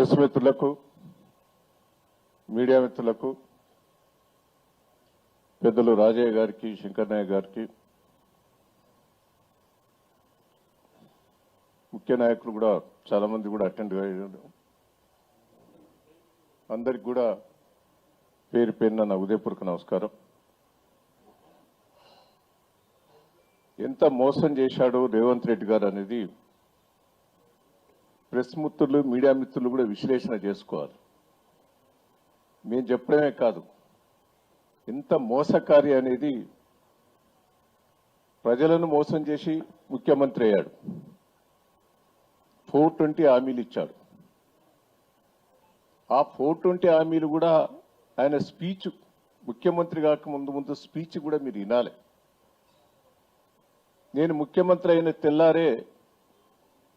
Press మిత్రులకు media మిత్రులకు పెద్దలు రాజయ్య గారికి శంకర్నాయ్ గారికి ముఖ్య నాయకులు కూడా చాలా మంది కూడా అటెండ్ అయ్యారు. అందరికి కూడా పేరు పేరున నా ఉదయపూర్వక నమస్కారం. ఎంత మోసం చేశాడో రేవంత్ రెడ్డి గారు అనేది ప్రెస్ మిత్రులు మీడియా మిత్రులు కూడా విశ్లేషణ చేసుకోవాలి. మేము చెప్పడమే కాదు. ఎంత మోసకారి అనేది ప్రజలను మోసం చేసి ముఖ్యమంత్రి అయ్యాడు. ఫోర్ ట్వంటీ హామీలు ఇచ్చాడు. ఆ ఫోర్ ట్వంటీ హామీలు కూడా ఆయన స్పీచ్ ముఖ్యమంత్రి కాక ముందు ముందు స్పీచ్ కూడా మీరు వినాలి. నేను ముఖ్యమంత్రి అయిన తెల్లారే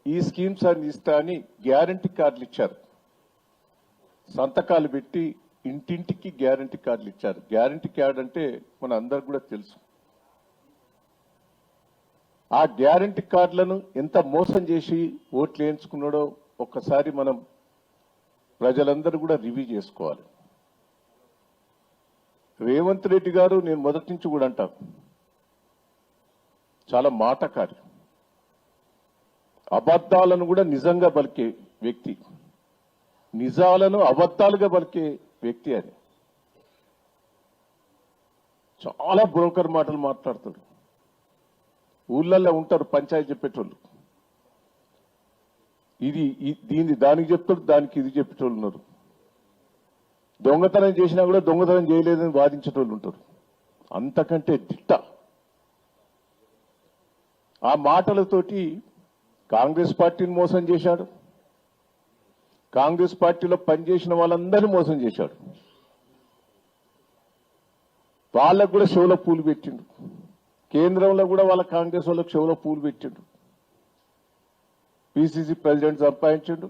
ఈ స్కీమ్స్ అన్ని ఇస్తా అని గ్యారంటీ కార్డులు ఇచ్చారు. సంతకాలు పెట్టి ఇంటింటికి గ్యారంటీ కార్డులు ఇచ్చారు. గ్యారంటీ కార్డు అంటే మన అందరికి కూడా తెలుసు. ఆ గ్యారంటీ కార్డులను ఎంత మోసం చేసి ఓట్లు వేయించుకున్నాడో ఒక్కసారి మనం ప్రజలందరూ కూడా రివ్యూ చేసుకోవాలి. రేవంత్ రెడ్డి గారు నేను మొదటి నుంచి కూడా అంటాను చాలా మాటకారి అబద్ధాలను కూడా నిజంగా పలికే వ్యక్తి. నిజాలను అబద్ధాలుగా పలికే వ్యక్తి అని చాలా బ్రోకర్ మాటలు మాట్లాడతాడు. ఊళ్ళల్లో ఉంటారు పంచాయతీ చెప్పేటోళ్ళు. ఇది దీన్ని దానికి చెప్తాడు దానికి ఇది చెప్పేటోళ్ళు ఉన్నారు. దొంగతనం చేసినా కూడా దొంగతనం చేయలేదని వాదించేటోళ్ళు ఉంటారు. అంతకంటే దిట్ట. ఆ మాటలతోటి కాంగ్రెస్ పార్టీని మోసం చేశాడు. కాంగ్రెస్ పార్టీలో పనిచేసిన వాళ్ళందరినీ మోసం చేశాడు. వాళ్ళకు కూడా షోలో పూలు పెట్టిండు. కేంద్రంలో కూడా వాళ్ళ కాంగ్రెస్ వాళ్ళకి షోలో పూలు పెట్టిండు. పిసిసి ప్రెసిడెంట్ సంపాదించిండు.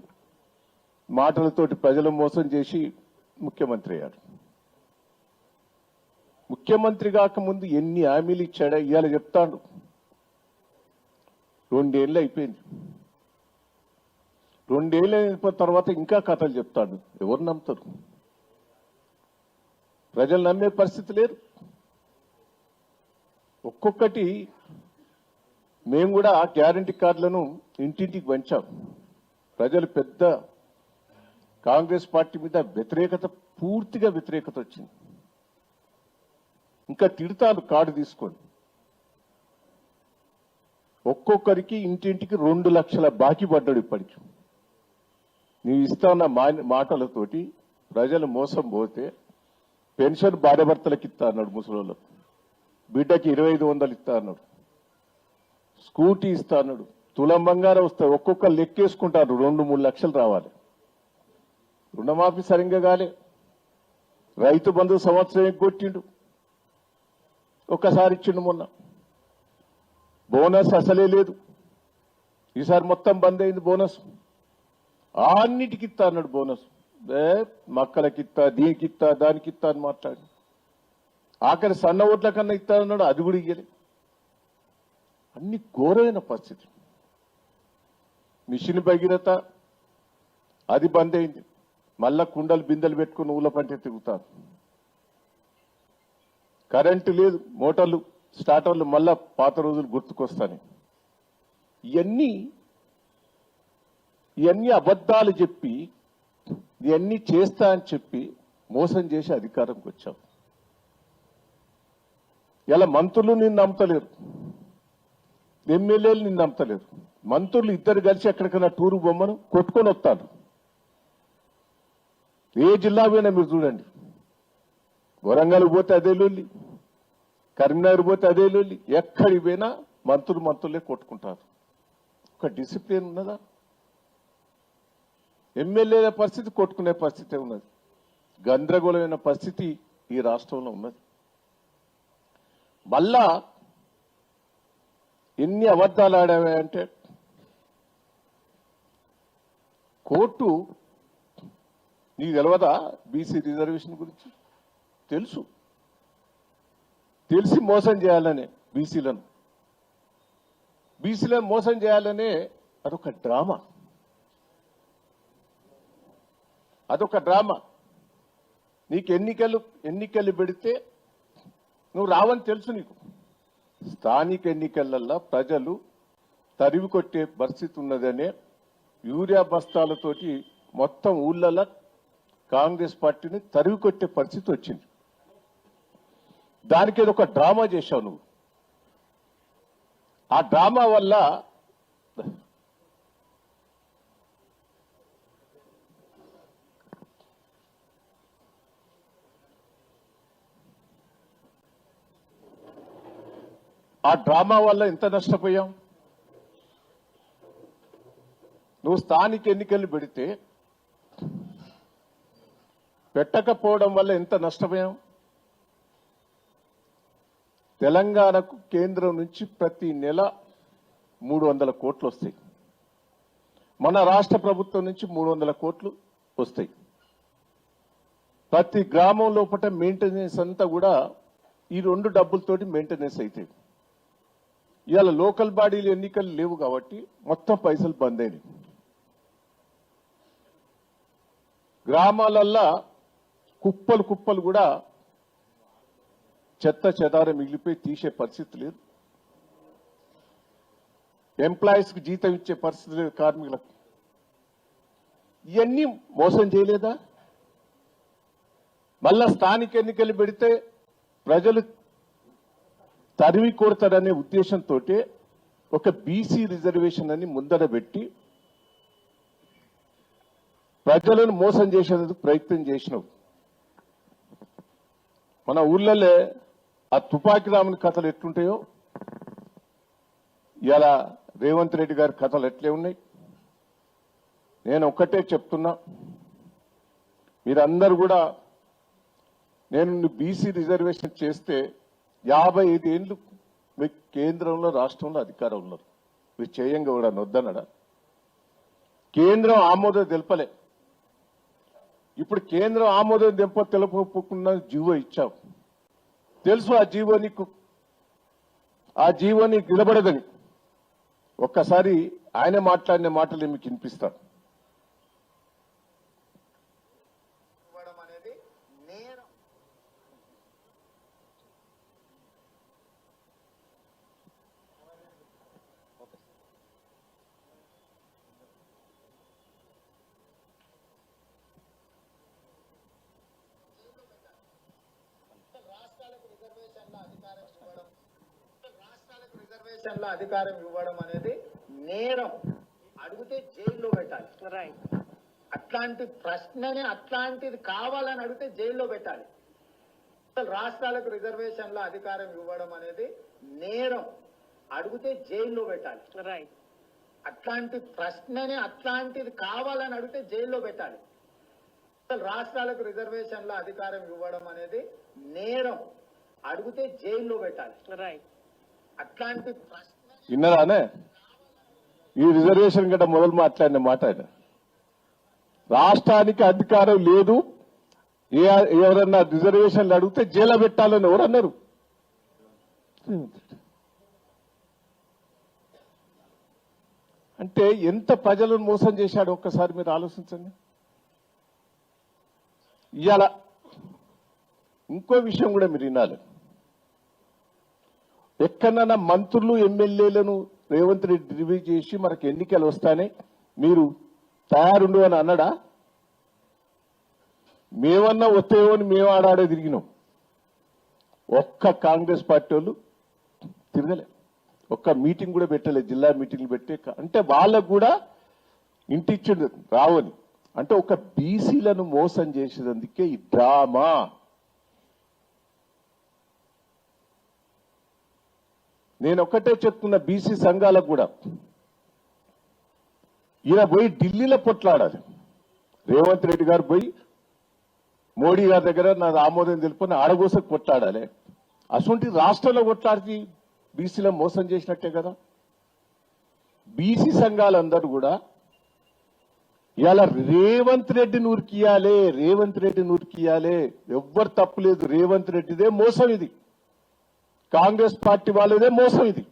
మాటలతోటి ప్రజలు మోసం చేసి ముఖ్యమంత్రి అయ్యాడు. ముఖ్యమంత్రి కాకముందు ఎన్ని హామీలు ఇచ్చాడా ఇవాళ చెప్తాడు. రెండేళ్ళు అయిపోయింది. రెండేళ్ళు అయిపోయిన తర్వాత ఇంకా కథలు చెప్తాడు. ఎవరు నమ్ముతారు? ప్రజలు నమ్మే పరిస్థితి లేదు. ఒక్కొక్కటి మేము కూడా ఆ గ్యారంటీ కార్డులను ఇంటింటికి పంచాం. ప్రజలు పెద్ద కాంగ్రెస్ పార్టీ మీద వ్యతిరేకత పూర్తిగా వ్యతిరేకత వచ్చింది. ఇంకా తిడతారు కార్డు తీసుకొని. ఒక్కొక్కరికి ఇంటింటికి రెండు లక్షల బాకీ పడ్డాడు ఇప్పటికి. నీవు ఇస్తాన్న మా- మాటలతోటి ప్రజలు మోసం పోతే పెన్షన్ భార్యభర్తలకు ఇస్తా అన్నాడు ముసలోళ్ళకు బిడ్డకి ఇరవై ఐదు వందలు ఇస్తా అన్నాడు. స్కూటీ ఇస్తా అన్నాడు. తులం బంగారం వస్తాయి ఒక్కొక్క లెక్కేసుకుంటారు. రెండు మూడు లక్షలు రావాలి. రుణమాఫీ సరిగ్గా కాలే. రైతు బంధు సంవత్సరం ఎగ్గొట్టిండు ఒక్కసారి ఇచ్చిండు మొన్న. బోనస్ అసలే లేదు. ఈసారి మొత్తం బంద్ అయింది బోనస్. అన్నిటికి ఇస్తా అన్నాడు బోనస్. ఏ మక్కలకి ఇస్తా దీనికి ఇస్తా దానికి ఇస్తా అని మాట్లాడి. ఆఖరి సన్న ఓట్ల కన్నా ఇస్తా అన్నాడు అది కూడా ఇయ్యలే. అన్ని ఘోరమైన పరిస్థితి. మిషన్ భగీరథ అది బంద్ అయింది. మళ్ళా కుండలు బిందెలు పెట్టుకుని ఊళ్ళ పంటే తిరుగుతారు. కరెంటు లేదు మోటార్లు స్టార్టర్లు మళ్ళా పాత రోజులు గుర్తుకొస్తాయి. ఇవన్నీ ఇవన్నీ అబద్ధాలు చెప్పి ఇవన్నీ చేస్తా అని చెప్పి మోసం చేసి అధికారంకి వచ్చాం. ఇలా మంత్రులు నిన్ను నమ్మతలేరు. ఎమ్మెల్యేలు నిన్ను నమ్మతలేరు. మంత్రులు ఇద్దరు కలిసి ఎక్కడికైనా టూరు బొమ్మను కొట్టుకొని వస్తారు. ఏ జిల్లా పోయినా మీరు చూడండి. వరంగల్ పోతే అదే లొల్లి. కరీంనగర్ పోతే అదే లొల్లి. ఎక్కడికి పోయినా మంత్రులు మంత్రులే కొట్టుకుంటారు. ఒక డిసిప్లిన్ ఉన్నదా? ఎమ్మెల్యేల పరిస్థితి కొట్టుకునే పరిస్థితి ఉన్నది. గందరగోళమైన పరిస్థితి ఈ రాష్ట్రంలో ఉన్నది. మళ్ళా ఎన్ని అబద్ధాలు అంటే కోర్టు నీకు తెలియదా బీసీ రిజర్వేషన్ గురించి? తెలుసు. తెలిసి మోసం చేయాలనే బీసీలను. బీసీలను మోసం చేయాలనే అదొక డ్రామా. అదొక డ్రామా. నీకు ఎన్నికలు ఎన్నికలు పెడితే నువ్వు రావని తెలుసు నీకు. స్థానిక ఎన్నికలల్లో ప్రజలు తరివి కొట్టే పరిస్థితి ఉన్నదనే యూరియా బస్తాలతోటి మొత్తం ఊళ్ళల్లో కాంగ్రెస్ పార్టీని తరివి కొట్టే పరిస్థితి వచ్చింది. దానికి ఒక డ్రామా చేశావు నువ్వు. ఆ డ్రామా వల్ల ఆ డ్రామా వల్ల ఎంత నష్టపోయాం? నువ్వు స్థానిక ఎన్నికలు పెడితే పెట్టకపోవడం వల్ల ఎంత నష్టపోయాం? తెలంగాణకు కేంద్రం నుంచి ప్రతి నెల మూడు వందల కోట్లు వస్తాయి. మన రాష్ట్ర ప్రభుత్వం నుంచి మూడు వందల కోట్లు వస్తాయి. ప్రతి గ్రామం లోపల మెయింటెనెన్స్ అంతా కూడా ఈ రెండు డబ్బులతోటి మెయింటెనెన్స్ అవుతాయి. ఇవాళ లోకల్ బాడీలు ఎన్నికలు లేవు కాబట్టి మొత్తం పైసలు బంద్ అయినాయి. గ్రామాలల్లా కుప్పలు కుప్పలు కూడా చెత్త చెదారం మిగిలిపోయి తీసే పరిస్థితి లేదు. ఎంప్లాయీస్కి జీతం ఇచ్చే పరిస్థితి లేదు కార్మికులకు. ఇవన్నీ మోసం చేయలేదా? మళ్ళా స్థానిక ఎన్నికలు పెడితే ప్రజలు తరిమి కొడతాడనే ఉద్దేశంతో ఒక బీసీ రిజర్వేషన్ అని ముందర పెట్టి ప్రజలను మోసం చేసేందుకు ప్రయత్నం చేసినావు మన ఊళ్ళలో ఆ తుపాకి రాముని కథలు ఎట్లుంటాయో? ఇలా రేవంత్ రెడ్డి గారి కథలు ఎట్లే ఉన్నాయి? నేను ఒక్కటే చెప్తున్నా. మీరందరూ కూడా నేను బీసీ రిజర్వేషన్ చేస్తే యాభై ఐదు ఏళ్ళు మీకు కేంద్రంలో రాష్ట్రంలో అధికారం ఉన్నారు మీరు చేయంగా కూడా నొద్దనడా కేంద్రం ఆమోదం తెలపలే. ఇప్పుడు కేంద్రం ఆమోదం తెంప తెలపకుండా జీవో ఇచ్చాం తెలుసు ఆ జీవో నీకు? ఆ జీవో నీకు నిలబడదని. ఒక్కసారి ఆయన మాట్లాడిన మాటలు మీకు వినిపిస్తాను ఇవ్వడం అనేది నేరం రాష్ట్రాలకు రిజర్వేషన్ల అధికారం ఇవ్వడం రిజర్వేషన్ల అధికారం ఇవ్వడం అనేది నేరం. అడిగితే జైల్లో పెట్టాలి. అట్లాంటి ప్రశ్నని అట్లాంటిది కావాలని అడిగితే జైల్లో పెట్టాలి. రాష్ట్రాలకు రిజర్వేషన్ల అధికారం ఇవ్వడం అనేది నేరం. అడిగితే జైల్లో పెట్టాలి. అట్లాంటి ప్రశ్నని అట్లాంటిది కావాలని అడిగితే జైల్లో పెట్టాలి. అసలు రాష్ట్రాలకు రిజర్వేషన్ల అధికారం ఇవ్వడం అనేది నేరం. అడిగితే జైల్లో పెట్టాలి. విన్నరానే? ఈ రిజర్వేషన్ గట్ట మొదలు మాట్లాడిన మాట ఆయన. రాష్ట్రానికి అధికారం లేదు. ఎవరన్నా రిజర్వేషన్లు అడిగితే జైలు పెట్టాలని ఎవరన్నారు? అంటే ఎంత ప్రజలను మోసం చేశాడు? ఒక్కసారి మీరు ఆలోచించండి. ఇవాళ ఇంకో విషయం కూడా మీరు వినాలి. ఎక్కడన్నా మంత్రులు ఎమ్మెల్యేలను రేవంత్ రెడ్డి రివ్యూ చేసి మనకు ఎన్నికలు వస్తానే మీరు తయారుండు అని అన్నాడా? మేమన్నా వస్తాయో అని మేము ఆడాడే తిరిగినాం. ఒక్క కాంగ్రెస్ పార్టీ వాళ్ళు తిరగలే. ఒక్క మీటింగ్ కూడా పెట్టలేదు జిల్లా మీటింగ్లు పెట్టే అంటే వాళ్ళకు కూడా ఇంటిచ్చిండు రావని. అంటే ఒక బీసీలను మోసం చేసేందుకే ఈ డ్రామా. నేను ఒక్కటే చెప్తున్న బీసీ సంఘాలకు కూడా. ఈయన పోయి ఢిల్లీలో పొట్లాడాలి. రేవంత్ రెడ్డి గారు పోయి మోడీ గారి దగ్గర నాది ఆమోదం తెలుపుని ఆడగోసకు కొట్లాడాలి అటువంటి రాష్ట్రంలో కొట్లాడి బీసీలో మోసం చేసినట్టే కదా. బీసీ సంఘాలందరూ కూడా ఇలా రేవంత్ రెడ్డిని ఉరికియాలే రేవంత్ రెడ్డిని ఉరికియాలే ఎవ్వరు తప్పులేదు రేవంత్ రెడ్డిదే మోసం ఇది. కాంగ్రెస్ పార్టీ వాళ్ళదే మోసం ఇది.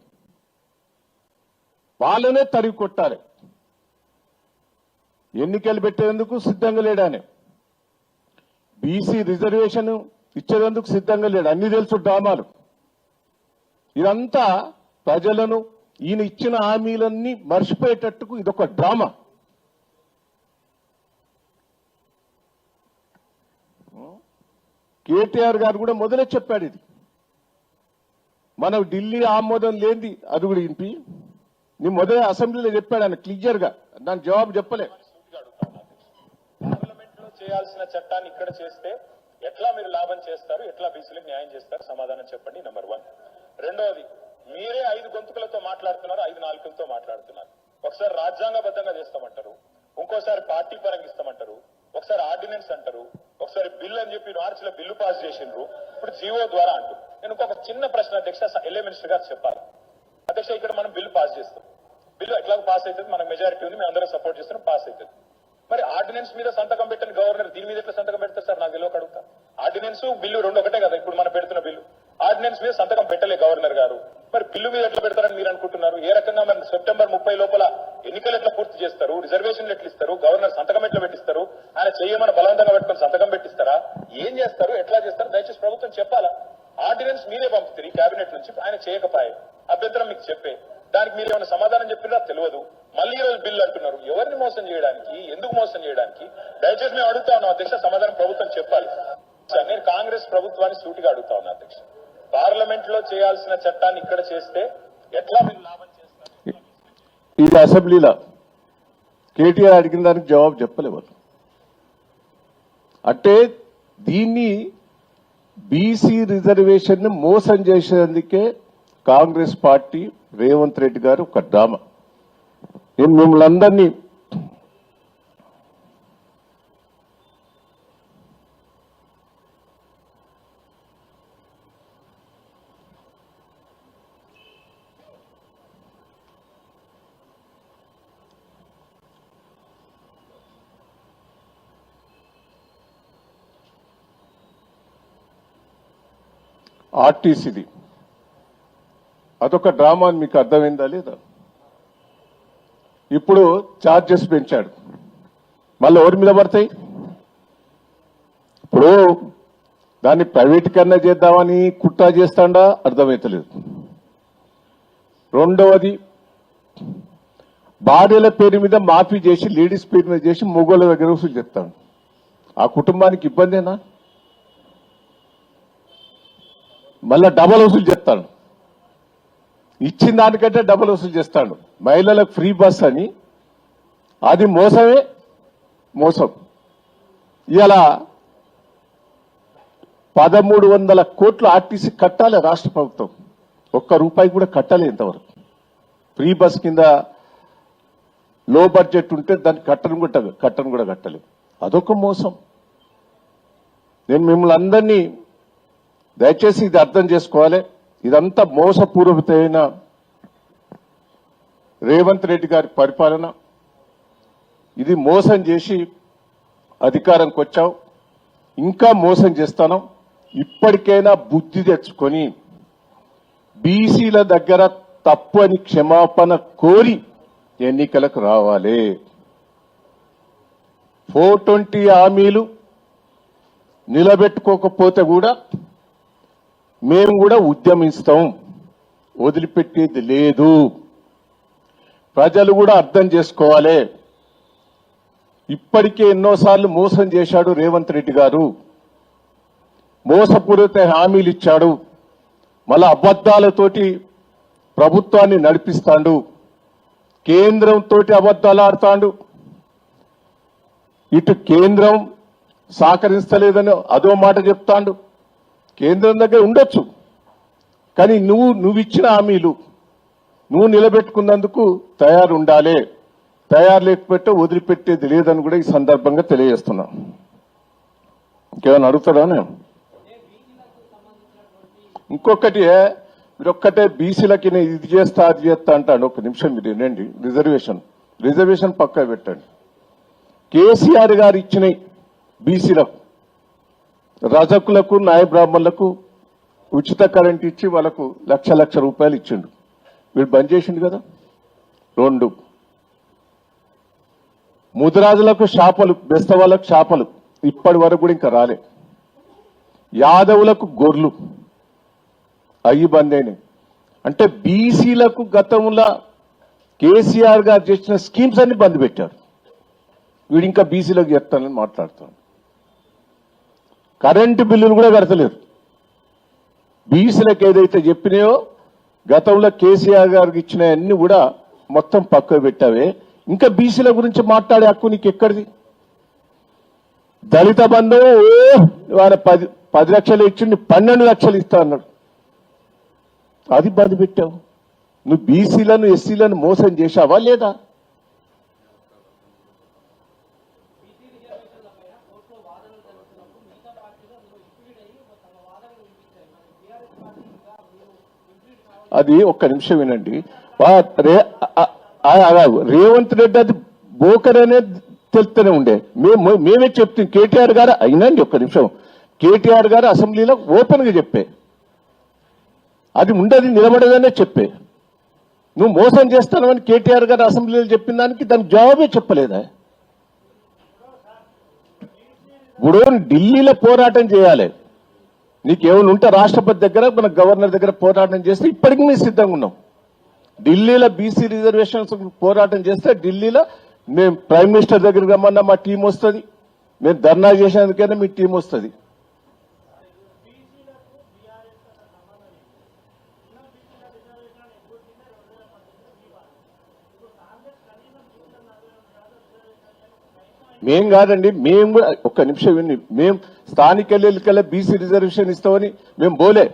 వాళ్ళనే తరిగి కొట్టాలి. ఎన్నికలు పెట్టేందుకు సిద్ధంగా లేడానే బీసీ రిజర్వేషన్ ఇచ్చేందుకు సిద్ధంగా లేడు? అన్ని తెలుసు డ్రామాలు. ఇదంతా ప్రజలను ఈయన ఇచ్చిన హామీలన్నీ మర్చిపోయేటట్టుకు ఇదొక డ్రామా. కేటీఆర్ గారు కూడా మొదలే చెప్పాడు ఇది. మనం ఢిల్లీ ఆమోదం లేనిది. అది కూడా ఇంపి నీ మొదలే అసెంబ్లీలో చెప్పాడు ఆయన క్లియర్గా దాని జవాబు చెప్పలే. పార్లమెంట్లో చేయాల్సిన చట్టాన్ని ఇక్కడ చేస్తే ఎట్లా మీరు లాభం చేస్తారు? ఎట్లా బీసీలకు న్యాయం చేస్తారు? సమాధానం చెప్పండి నెంబర్ వన్ రెండవది మీరే ఐదు గొంతుకులతో మాట్లాడుతున్నారు ఐదు నాలుగులతో మాట్లాడుతున్నారు. ఒకసారి రాజ్యాంగబద్ధంగా చేస్తామంటారు. ఇంకోసారి పార్టీ పరంగా ఇస్తామంటారు. ఒకసారి ఆర్డినెన్స్ అంటారు. ఒకసారి బిల్ అని చెప్పి మార్చిలో బిల్లు పాస్ చేసిండ్రు. ఇప్పుడు జీవో ద్వారా అంటారు నేను ఒక చిన్న ప్రశ్న అధ్యక్ష ఎల్ఏ మినిస్టర్ గారు చెప్పాలి. అధ్యక్ష ఇక్కడ మనం బిల్లు పాస్ చేస్తాం. బిల్లు ఎట్లా పాస్ అవుతుంది? మనకు మెజారిటీ ఉంది మేము అందరం సపోర్ట్ చేస్తున్నాం పాస్ అవుతుంది. మరి ఆర్డినెన్స్ మీద సంతకం పెట్టని గవర్నర్ దీని మీద ఎట్లా సంతకం పెడతారు సార్? నాకు తెలియక అడుగుతా. ఆర్డినెన్స్ బిల్లు రెండు ఒకటే కదా ఇప్పుడు మనం పెడుతున్న బిల్లు. ఆర్డినెన్స్ మీద సంతకం పెట్టలే గవర్నర్ గారు. మరి బిల్లు మీద ఎట్లా పెడతారని మీరు అనుకుంటున్నారు? ఏ రకంగా మరి సెప్టెంబర్ ముప్పై లోపల ఎన్నికలు ఎట్లా పూర్తి చేస్తారు? రిజర్వేషన్లు ఎట్లా ఇస్తారు? గవర్నర్ సంతకం ఎట్లా పెట్టిస్తారు? ఆయన చెయ్యమని బలవంతంగా పెట్టుకొని సంతకం పెట్టిస్తారా? ఏం చేస్తారు? ఎట్లా చేస్తారు? దయచేసి ప్రభుత్వం చెప్పాలా? ఆర్డినెన్స్ మీరే పంపుతుంది కేబినెట్ నుంచి. ఆయన చేయకపోయే. అభ్యంతరం మీకు చెప్పే. దానికి మీరు ఏమైనా సమాధానం చెప్పినా తెలియదు. మళ్ళీ ఈరోజు రోజు బిల్లు అంటున్నారు. ఎవరిని మోసం చేయడానికి ఎందుకు మోసం చేయడానికి? దయచేసి మేము అడుగుతా ఉన్నాం అధ్యక్ష సమాధానం ప్రభుత్వం చెప్పాలి. సార్, నేను కాంగ్రెస్ ప్రభుత్వాన్ని సూటిగా అడుగుతా ఉన్నా అధ్యక్ష. పార్లమెంట్లో చేయాల్సిన చట్టాన్ని ఇక్కడ చేస్తే ఎట్లా మీరు లాభం చేస్తారు? ఇది అసెంబ్లీలో కేటీఆర్ అడిగిన దానికి జవాబు చెప్పలేవారు అంటే దీన్ని బీసీ రిజర్వేషన్ మోసం చేసేందుకే కాంగ్రెస్ పార్టీ రేవంత్ రెడ్డి గారు ఒక డ్రామా. నేను మిమ్మల్ని అందరినీ ఆర్టీసీది. అదొక డ్రామా అని మీకు అర్థమైందా లేదా? ఇప్పుడు ఛార్జెస్ పెంచాడు. మళ్ళీ ఎవరి మీద పడతాయి? ఇప్పుడు దాన్ని ప్రైవేటీకరణ చేద్దామని కుట్ర చేస్తాడా? అర్థమైతలేదు. రెండవది భార్యల పేరు మీద మాఫీ చేసి లేడీస్ పేరు మీద చేసి మొగోళ్ళ దగ్గర వసూలు చెప్తాడు ఆ కుటుంబానికి ఇబ్బందేనా? మళ్ళీ డబల్ వసూలు చేస్తాడు. ఇచ్చిన దానికంటే డబల్ వసూలు చేస్తాడు. మహిళలకు ఫ్రీ బస్ అని. అది మోసమే మోసం. ఇలా పదమూడు వందల కోట్లు ఆర్టీసీ కట్టాలి రాష్ట్ర ప్రభుత్వం. ఒక్క రూపాయి కూడా కట్టాలి ఇంతవరకు. ఫ్రీ బస్ కింద లో బడ్జెట్ ఉంటే దాన్ని కట్టను కూడా కట్టను కూడా కట్టలేదు. అదొక మోసం. నేను మిమ్మల్ని అందరినీ దయచేసి ఇది అర్థం చేసుకోవాలి. ఇదంతా మోసపూర్వతమైన రేవంత్ రెడ్డి గారి పరిపాలన. ఇది మోసం చేసి అధికారంకి వచ్చాం ఇంకా మోసం చేస్తాను. ఇప్పటికైనా బుద్ధి తెచ్చుకొని బీసీల దగ్గర తప్పు అని క్షమాపణ కోరి ఎన్నికలకు రావాలి. ఫోర్ ట్వంటీ హామీలు నిలబెట్టుకోకపోతే కూడా మేము కూడా ఉద్యమిస్తాం. వదిలిపెట్టేది లేదు. ప్రజలు కూడా అర్థం చేసుకోవాలి. ఇప్పటికే ఎన్నోసార్లు మోసం చేశాడు రేవంత్ రెడ్డి గారు. మోసపూరిత హామీలు ఇచ్చాడు. మళ్ళా అబద్ధాలతోటి ప్రభుత్వాన్ని నడిపిస్తాడు. కేంద్రంతో అబద్ధాలు ఆడతాడు. ఇటు కేంద్రం సహకరిస్తలేదని అదో మాట చెప్తాడు. కేంద్రం దగ్గర ఉండొచ్చు. కానీ నువ్వు నువ్వు ఇచ్చిన హామీలు నువ్వు నిలబెట్టుకున్నందుకు తయారు ఉండాలి తయారు లేకపోతే వదిలిపెట్టేది లేదని కూడా ఈ సందర్భంగా తెలియజేస్తున్నా. ఇంకేమైనా అడుగుతారా నేను? ఇంకొకటి మీరు ఒక్కటే బీసీలకి నేను ఇది చేస్తా అది చేస్తా అంటాడు. ఒక నిమిషం మీరు వినండి. రిజర్వేషన్. రిజర్వేషన్ పక్కా పెట్టండి. కేసీఆర్ గారు ఇచ్చినాయి బీసీలకు రజకులకు నాయ బ్రాహ్మణులకు ఉచిత కరెంట్ ఇచ్చి వాళ్ళకు లక్ష లక్ష రూపాయలు ఇచ్చిండు. వీడు బంద్ చేసిండు కదా? రెండు. ముదిరాజులకు షాపలు బెస్త వాళ్ళకు షాపలు ఇప్పటి వరకు కూడా ఇంకా రాలే. యాదవులకు గొర్రెలు. అయ్యి బంద్ అయినాయి. అంటే బీసీలకు గతంలో కేసీఆర్ గారు చేసిన స్కీమ్స్ అన్ని బంద్ పెట్టారు. వీడు ఇంకా బీసీలకు చెప్తానని మాట్లాడుతున్నాడు. కరెంటు బిల్లులు కూడా కడతలేరు బీసీలకు ఏదైతే చెప్పినాయో గతంలో కేసీఆర్ గారికి ఇచ్చిన అన్ని కూడా మొత్తం పక్కకు పెట్టావే. ఇంకా బీసీల గురించి మాట్లాడే హక్కు నీకు ఎక్కడిది దళిత బంధువు ఓ వారి పది పది లక్షలు ఇచ్చిండి పన్నెండు లక్షలు ఇస్తా అన్నాడు. అది బంద్ పెట్టావు. నువ్వు బీసీలను ఎస్సీలను మోసం చేశావా లేదా? అది ఒక్క నిమిషం వినండి. వా- రే- రేవంత్ రెడ్డి అది బోకర్ అనేది తెలుస్తూనే ఉండే. మేము మేమే చెప్తాం. కేటీఆర్ గారు అయినండి ఒక్క నిమిషం. కేటీఆర్ గారు అసెంబ్లీలో ఓపెన్గా చెప్పే. అది ఉండదు నిలబడదనే చెప్పే. నువ్వు మోసం చేస్తానని కేటీఆర్ గారు అసెంబ్లీలో చెప్పిన దానికి దానికి జవాబే చెప్పలేదా? ఇప్పుడు ఢిల్లీలో పోరాటం చేయాలి. నీకేమైనా ఉంటే రాష్ట్రపతి దగ్గర మన గవర్నర్ దగ్గర పోరాటం చేస్తే ఇప్పటికీ మేము సిద్ధంగా ఉన్నాం. ఢిల్లీలో బీసీ రిజర్వేషన్స్ పోరాటం చేస్తే ఢిల్లీలో మేము ప్రైమ్ మినిస్టర్ దగ్గరికి రమ్మన్నా మా టీం వస్తుంది. మేము ధర్నా చేసేందుకైనా మీ టీం వస్తుంది. మేం కాదండి మేము కూడా ఒక్క నిమిషం విని మేము స్థానిక ఎన్నికల్లో బీసీ రిజర్వేషన్ ఇస్తామని మేము బోలే.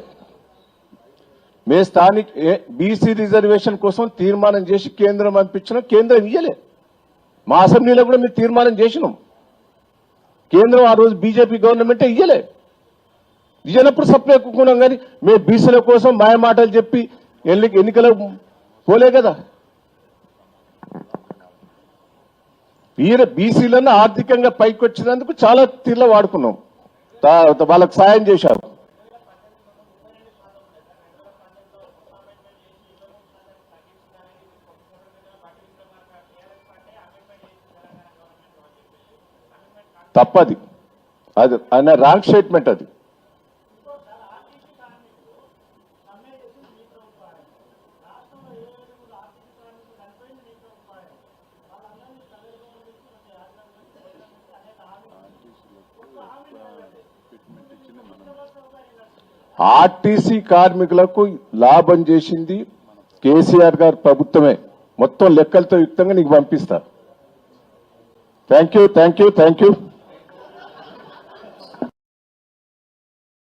మేము స్థానిక బీసీ రిజర్వేషన్ కోసం తీర్మానం చేసి కేంద్రం పంపించినా కేంద్రం ఇయ్యలే. మా అసెంబ్లీలో కూడా మేము తీర్మానం చేసినాం. కేంద్రం ఆ రోజు బీజేపీ గవర్నమెంటే ఇయ్యలే. ఇయ్యనప్పుడు సప్లై ఎక్కుకున్నాం కానీ మేము బీసీల కోసం మాయమాటలు చెప్పి ఎన్ని ఎన్నికలకు పోలే కదా. వీర బీసీలను ఆర్థికంగా పైకి వచ్చినందుకు చాలా తీర్ల వాడుకున్నాం. వాళ్ళకు సాయం చేశారు. తప్పది. అది ఆయన రాంగ్ స్టేట్మెంట్ అది. ఆర్టీసీ కార్మికులకు లాభం చేసింది కేసీఆర్ గారి ప్రభుత్వమే. మొత్తం లెక్కలతో యుక్తంగా నీకు పంపిస్తా. Thank you thank you thank you